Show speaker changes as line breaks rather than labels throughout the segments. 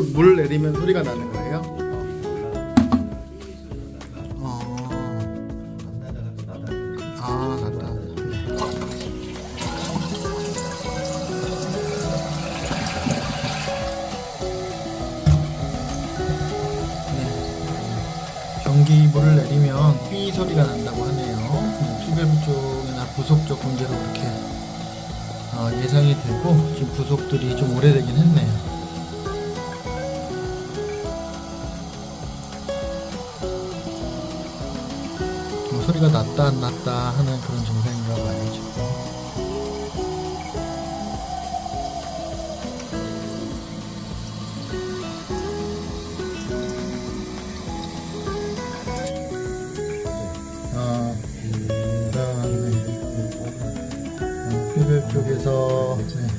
물 내리면 소리가 나는 거예요? 어. 아, 맞다. 네. 전기물을 내리면 삐 소리가 난다고 하네요. 튜베브 쪽이나 부속 쪽 문제로 그렇게 어, 예상이 되고 지금 부속들이 좀 오래되긴 했네요. 소리가 났다 안 났다 하는 그런 증상인가 봐요 지금. 아, 어, 쪽에서 네,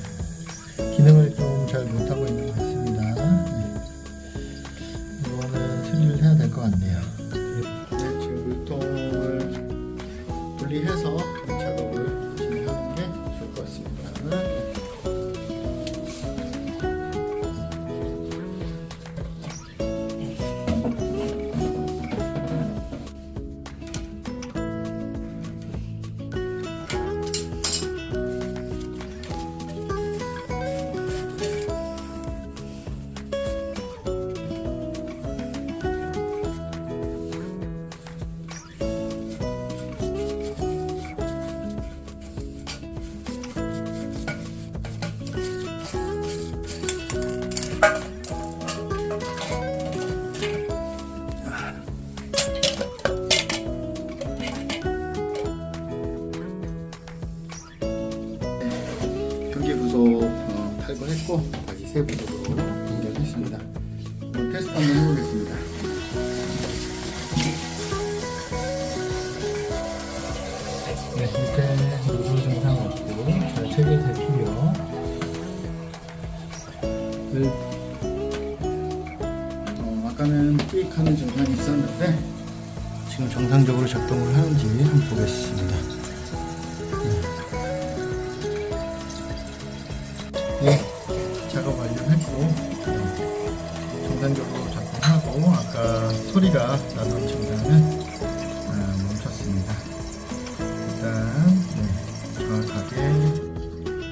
분리해서 작업을 어, 탈거했고 다시 새 부속으로 연결했습니다. 한번 테스트 한번 해보겠습니다. 네, 밑에 누수 증상 없고 잘 체결됐고요. 네. 어, 아까는 삑하는 증상이 있었는데 지금 정상적으로 작동을 하는지 한번 보겠습니다. 완료했고 네, 정상적으로 작동하고 아까 소리가 나던 증상은 아, 멈췄습니다. 일단 네, 정확하게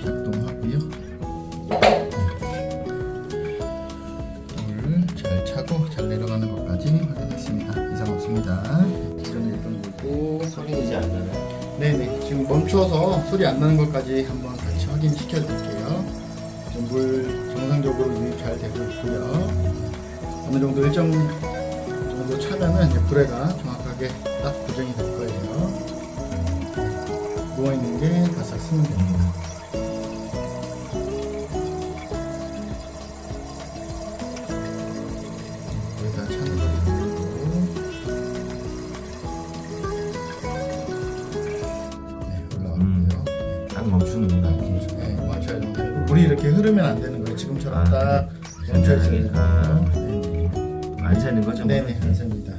작동하고요. 네. 물잘 차고 잘 내려가는 것까지 확인했습니다. 이상 없습니다. 기존에 있던 거고
소리이지 않나요?
네네 지금 멈춰서 소리 안 나는 것까지 한번 같이 확인시켜 드릴게요 지 유입 잘 되고 있고요. 어느 정도 일정 정도 차면은 이제 불에가 정확하게 딱 고정이 될 거예요. 누워있는 게 바싹 쓰면 됩니다. 거의 다 차는 네 올라왔고요.
딱 멈추는구나.
네, 멈춰야 되는 물이 이렇게 흐르면 안 되는 거예요. 지금처럼
아,
딱
네.
멈춰 있어야 되는
아.
거예요.
안 새는 거죠? 뭐?
네네, 안 셉니다.